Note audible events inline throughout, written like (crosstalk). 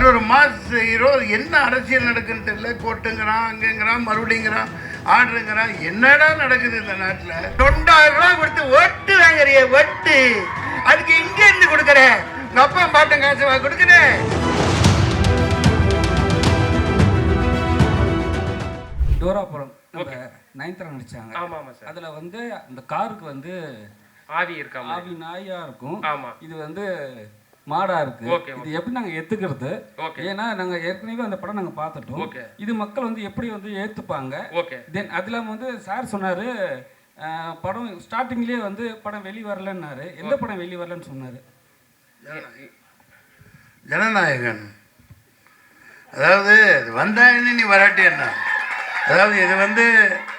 அது ஒரு mass hero என்ன அரசியல் நடக்குன்னு தெரியல. கோட்டுங்கிறான் அங்கங்கிறான் மறுபடிங்கிறான் ஆர்டருங்கிறான். என்னடா நடக்குது இந்த நாட்டில்? தொண்டாயிரம் ரூபாய் கொடுத்து ஒட்டு வாங்குறிய ஒட்டு. அதுக்கு இங்க இருந்து கொடுக்குற. உங்க அப்பா பாட்டன் காசு வா கொடுக்குறேன் டோராபுரம் நம்ம நயன்தாரா நடிச்சாங்க. ஆமா ஆமா சார். அதுல வந்து அந்த காருக்கு வந்து ஆவி இருக்கா. ஆவி நாயா இருக்கும். ஆமா. இது வந்து மாடா இருக்கு. இது எப்படி நாங்க ஏத்துக்கிறது? ஏன்னா நாங்க ஏற்கனவே அந்த படம் நாங்க பார்த்துட்டோம். இது மக்கள் வந்து எப்படி வந்து ஏத்துப்பாங்க? தென் அது இல்லாம வந்து சார் சொன்னாரு படம் ஸ்டார்டிங்லயே வந்து படம் வெளி வரலன்னாரு. எந்த படம் வெளி வரலன்னு சொன்னாரு? ஜனநாயகன். அதாவது வந்தாயின்னு நீ வராட்டி என்ன? அதாவது இது வந்து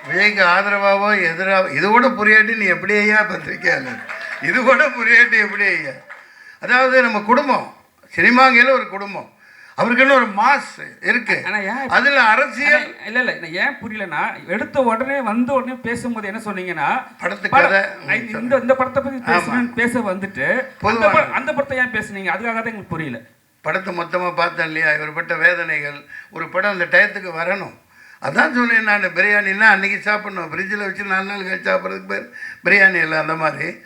விஜய்க்கு ஆதரவாவோ எதிராக இது கூட புரியாட்டி நீ எப்படி ஐயா பத்திரிக்கையாளர்? இது கூட புரியாட்டி எப்படி ஐயா அதாவது நம்ம குடும்பம் சினிமாங்கையில் ஒரு குடும்பம். அவருக்குன்னு ஒரு மாஸ் இருக்கு. அதில் அரசியல் இல்ல இல்ல நான் ஏன் புரியலன்னா எடுத்த உடனே வந்த உடனே பேசும்போது என்ன சொன்னீங்கன்னா படத்து படம், கதை ஐ- இந்த இந்த படத்தை பத்தி பேசணும்னு பேச வந்துட்டு அந்த படத்தை ஏன் பேசுனீங்க? அதுக்காக தான் எங்களுக்கு புரியல. படத்தை மொத்தமாக பார்த்தேன் இல்லையா? இவர் பட்ட வேதனைகள். ஒரு படம் அந்த டயத்துக்கு வரணும். அதான் சொன்னேன் நான் பிரியாணின்னா அன்றைக்கி சாப்பிட்ணும். ஃப்ரிட்ஜில் வச்சு நாலு நாள் கழிச்சு சாப்பிட்றதுக்கு பேர் பிரியாணி இல்லை அந்த மாதிரி.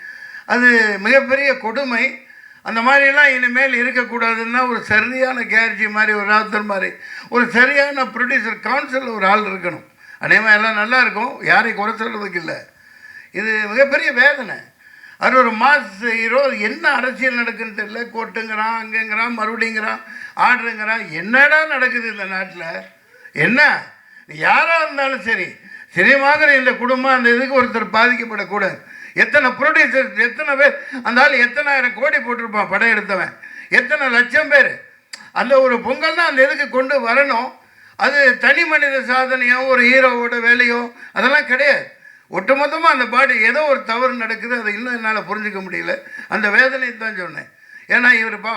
அது மிகப்பெரிய கொடுமை. அந்த மாதிரிலாம் இனிமேல் இருக்கக்கூடாதுன்னா ஒரு சரியான கேர்ஜி மாதிரி ஒரு ராத்தர் மாதிரி ஒரு சரியான ப்ரொடியூசர் கவுன்சில் ஒரு ஆள் இருக்கணும். அநேகமாக எல்லாம் நல்லா இருக்கும். யாரையும் குறை சொல்கிறதுக்கு இல்லை. இது மிகப்பெரிய வேதனை. அது ஒரு மாஸ் ஹீரோ என்ன அரசியல் நடக்குன்னு தெரியல. கோட்டுங்கிறான் அங்கேங்கிறான் மறுபடிங்கிறான் ஆடுங்கிறான் என்னடா நடக்குது இந்த நாட்டில்? என்ன? யாராக இருந்தாலும் சரி. சினிமாங்கிற இந்த குடும்பம் அந்த இதுக்கு ஒருத்தர் பாதிக்கப்படக்கூடாது. எத்தனை ப்ரொடியூசர் எத்தனை பேர் அந்த ஆள் எத்தனாயிரம் கோடி போட்டிருப்பான் படம் எடுத்தவன். எத்தனை லட்சம் பேர். அந்த ஒரு பொங்கல் தான் அந்த இதுக்கு கொண்டு வரணும். அது தனி மனித சாதனையோ ஒரு ஹீரோவோட வேலையோ அதெல்லாம் கிடையாது. ஒட்டுமொத்தமாக அந்த பாடி ஏதோ ஒரு தவறு நடக்குது அதை இன்னும் என்னால் புரிஞ்சுக்க முடியல. அந்த வேதனை தான் சொன்னேன். ஏன்னா இவர் பா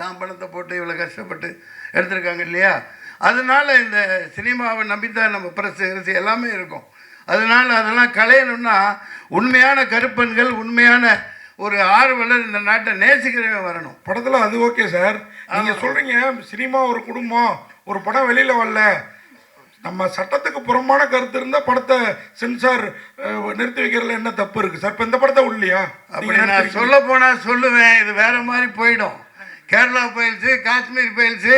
தான் பணத்தை போட்டு இவ்வளோ கஷ்டப்பட்டு எடுத்திருக்காங்க இல்லையா? அதனால இந்த சினிமாவை நம்பித்தான் நம்ம பிரசு கிரஸ் எல்லாமே இருக்கும். அதனால அதெல்லாம் கலையணும்னா உண்மையான கருப்பன்கள் உண்மையான ஒரு ஆர்வலர் இந்த நாட்டை நேசிக்கிறவன் வரணும். படத்துல அது ஓகே சார் நீங்க சொல்றீங்க சினிமா ஒரு குடும்பம் ஒரு படம் வெளியில வரல. நம்ம சட்டத்துக்கு புறம்பான கருத்து இருந்தா படத்தை சென்சார் நிறுத்தி வைக்கிறதுல என்ன தப்பு இருக்கு? சார் இப்ப இந்த படத்தை உள்ளியா அப்படி நான் சொல்ல போனால் சொல்லுவேன். இது வேற மாதிரி போயிடும். கேரளா பயில்ஸு காஷ்மீர் பயில்ஸு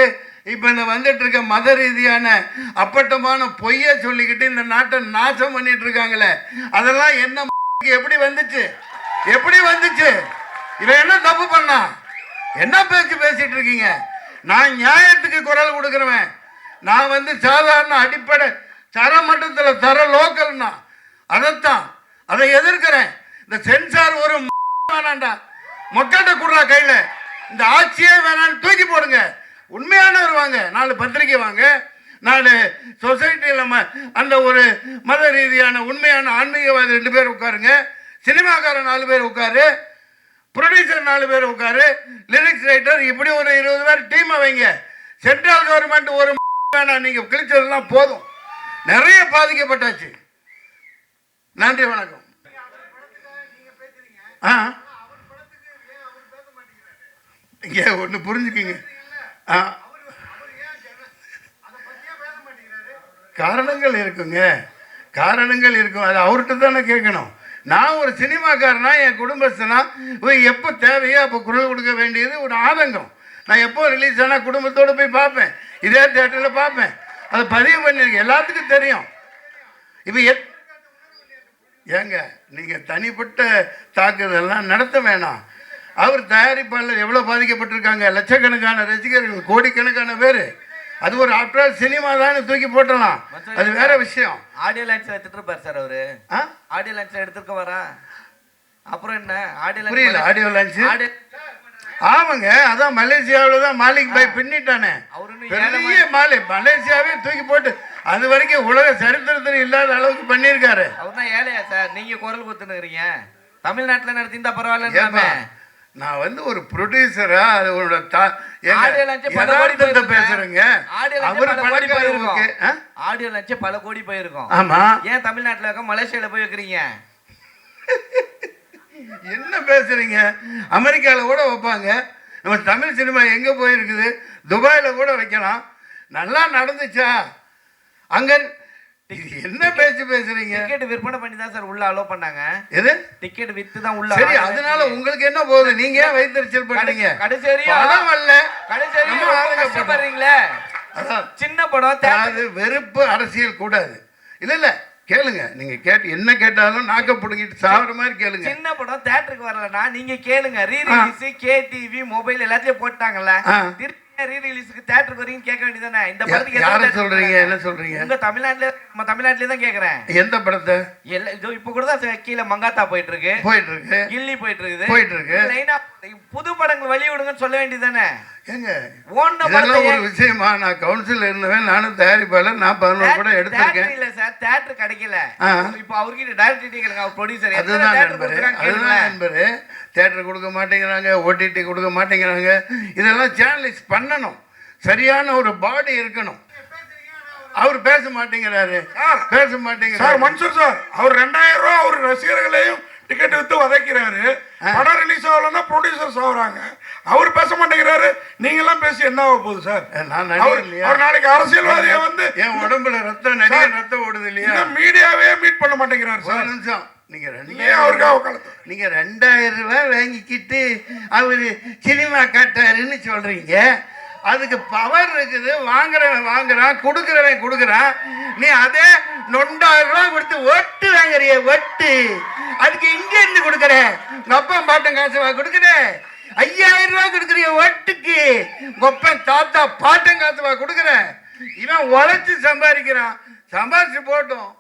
இப்போ இந்த வந்துட்டு இருக்க மத ரீதியான அப்பட்டமான பொய்யை சொல்லிக்கிட்டு இந்த நாட்டை நாசம் பண்ணிட்டு இருக்காங்களே. அதெல்லாம் என்ன எப்படி வந்துச்சு? எப்படி வந்துச்சு? இவன் என்ன தப்பு பண்ணா? என்ன பேச்சு பேசிட்டு இருக்கீங்க? நான் நியாயத்துக்கு குரல் கொடுக்குறவன். நான் வந்து சாதாரண அடிப்படை தர மட்டத்தில் தர லோக்கல்னா. அதைத்தான். அதை எதிர்க்கிறேன். இந்த சென்சார் ஒரு வேணாண்டா. மக்கள்கிட்ட கொடுறா கையில். இந்த ஆட்சியே வேணான்னு தூக்கி போடுங்க. உண்மையானவர் வாங்க. நாலு பத்திரிக்கை வாங்க. நாலு சொசைட்டியில் அந்த ஒரு மத ரீதியான உண்மையான ஆன்மீகவாதி ரெண்டு பேர் உட்காருங்க. சினிமாக்காரன் நாலு பேர் உட்காரு. ப்ரொடியூசர் நாலு பேர் உட்காரு. லிரிக்ஸ் ரைட்டர் இப்படி ஒரு இருபது பேர் டீமை வைங்க. சென்ட்ரல் கவர்மெண்ட் ஒரு (laughs) வேணாம் நீங்கள் கிழிச்சதுலாம் போதும். நிறைய பாதிக்கப்பட்டாச்சு. நன்றி வணக்கம். ஆ? இங்கே ஒன்று புரிஞ்சுக்கிங்க. ஆ. காரணங்கள் இருக்குங்க. காரணங்கள் இருக்கும். அது அவர்கிட்ட தானே கேட்கணும். நான் ஒரு சினிமாக்காரனா என் குடும்பஸ்தனா எப்போ தேவையோ அப்போ குரல் கொடுக்க வேண்டியது ஒரு ஆதங்கம். நான் எப்போ ரிலீஸ் ஆனால் குடும்பத்தோடு போய் பார்ப்பேன். இதே தேட்டரில் பார்ப்பேன். அதை பதிவு பண்ணியிருக்கேன் எல்லாத்துக்கும் தெரியும். இப்போ எத் ஏங்க நீங்கள் தனிப்பட்ட தாக்குதல்லாம் நடத்த வேணாம். அவர் தயாரிப்பாளர் எவ்வளோ பாதிக்கப்பட்டிருக்காங்க? லட்சக்கணக்கான ரசிகர்கள் கோடிக்கணக்கான பேர். அது ஒரு ஆஃப்டர் சினிமா தான் தூக்கி போட்டலாம் அது வேற விஷயம். ஆடியோ லைன்ஸ்ல எடுத்துட்டு இருப்பாரு சார் அவரு. ஆடியோ லைன்ஸ்ல எடுத்துருக்க வரா. அப்புறம் என்ன? ஆடியோ புரியல ஆடியோ ஆடியோ ஆமாங்க அதான் மலேசியாவில் தான் மாலிக் பாய் பின்னிட்டானே. பெரிய மாலி மலேசியாவே தூக்கி போட்டு அது வரைக்கும் உலக சரித்திரத்தில் இல்லாத அளவுக்கு பண்ணியிருக்காரு. அவர் தான் ஏழையா சார்? நீங்க குரல் கொடுத்துனுக்குறீங்க தமிழ்நாட்டுல நடத்திருந்தா ஏப்பா, பரவாயில்ல நான் வந்து ஒரு ப்ரொடியூசரா அதோட தா- போயிருக்கும். பேசுறேங்க? அவர் பல கோடி? ஆடியோ லான்ச்சு பல கோடி போயிருக்கும். ஆமா. ஏன் தமிழ்நாட்டுல இருக்க மலேசியால போய் வைக்கிறீங்க? என்ன பேசுறீங்க? அமெரிக்கால கூட வைப்பாங்க. நம்ம தமிழ் சினிமா எங்கே போயிருக்குது? துபாயில் கூட வைக்கலாம். நல்லா நடந்துச்சா? அங்கே என்ன பேச்சு பேசுறீங்க? டிக்கெட் விற்பனை பண்ணி தான் சார் உள்ள அலோ பண்ணாங்க. எது? டிக்கெட் வித்து தான் உள்ள சரி அதனால உங்களுக்கு என்ன போகுது? நீங்க ஏன் வைத்தறிச்சல் பண்றீங்க கடைசி வரையும் படம் அல்ல. கடைசி வரையும் நம்ம ரொம்ப ஆளுங்க படம். கஷ்டப்படுறீங்களே சின்ன படம் அதாவது வெறுப்பு அரசியல் கூடாது. இல்ல இல்ல கேளுங்க. நீங்க கேட்டு என்ன கேட்டாலும் நாக்க புடுங்கிட்டு சாகுற மாதிரி கேளுங்க. சின்ன படம் தேட்டருக்கு வரலனா நீங்க கேளுங்க. Re release K TV mobile எல்லாத்தையும் போட்டாங்கல்ல. திருப்பி ரீ ரிலீஸ்க்கு தேட்டருக்கு வரீங்க கேட்க வேண்டியதானே இந்த படத்துக்கு யார சொல்றீங்க? என்ன சொல்றீங்க? உங்க தமிழ்நாட்டுல நம்ம தமிழ்நாட்டுல தான் கேக்குறேன் எந்த படத்தை? எல்லா இதோ இப்ப கூட தான் கீழே மங்காத்தா போயிட்டு இருக்கு போயிட்டு இருக்கு கில்லி போயிட்டு இருக்குது போயிட்டு இருக்கு. லைனா புது படங்கள் வெளியிடுங்கன்னு சொல்ல வேண்டியதானே ஏங்க இதெல்லாம் ஒரு விஷயமா நான் கவுன்சில் இருந்தவன் நானும் தயாரிப்பாளர் நான் பதினோரு படம் எடுத்திருக்கேன். இல்ல சார் தேட்டர் கிடைக்கல. ஆ. இப்போ அவர்கிட்ட டைரக்டர் கேளுங்க அவர் ப்ரொடியூசர் அதுதான் நண்பரு அதுதான் நண்பரு. தேட்டர் கொடுக்க மாட்டேங்கிறாங்க ஓடிடி கொடுக்க மாட்டேங்கிறாங்க. இதெல்லாம் சேனலைஸ் பண்ணணும். சரியான ஒரு பாடி இருக்கணும். அவர் பேச மாட்டேங்கிறாரு. பேச சார் மாட்டேங்கிறாரு மன்சூர் சார் அவர் ரெண்டாயிரம் ரூபா அவர் ரசிகர்களையும் டிக்கெட் வித்து வதைக்கிறாரு. படம் ரிலீஸ் ஆகலன்னா ப்ரொடியூசர்ஸ் ஆகுறாங்க அவர் பேச மாட்டேங்கிறாரு. நீங்க எல்லாம் பேசி என்ன ஆக போகுது சார்? நான் அவர் நாளைக்கு அரசியல்வாதியை வந்து என் உடம்புல ரத்தம் நடிகர் ரத்தம் ஓடுது இல்லையா? மீடியாவே மீட் பண்ண மாட்டேங்கிறாரு சார். நிமிஷம். நீங்க ரெண்டாயிரம் நீங்க ரெண்டாயிரம் ரூபாய் வாங்கிக்கிட்டு அவரு சினிமா காட்டாருன்னு சொல்றீங்க. அதுக்கு பவர் இருக்குது. வாங்குறவன் வாங்குறான் கொடுக்குறவன் கொடுக்குறான். நீ அதே நொண்டாயிரம் ரூபாய் கொடுத்து ஒட்டு வாங்குறிய ஒட்டு. அதுக்கு இங்க இருந்து கொடுக்கறேன். உங்க பாட்டன் காசு வா ஐயாயிரம் ரூபாய் கொடுக்குறிய ஒட்டுக்கு கொப்பன் தாத்தா பாட்டன் காசு வா கொடுக்குற இவன் உழைச்சு சம்பாதிக்கிறான். சம்பாதிச்சு போட்டோம்.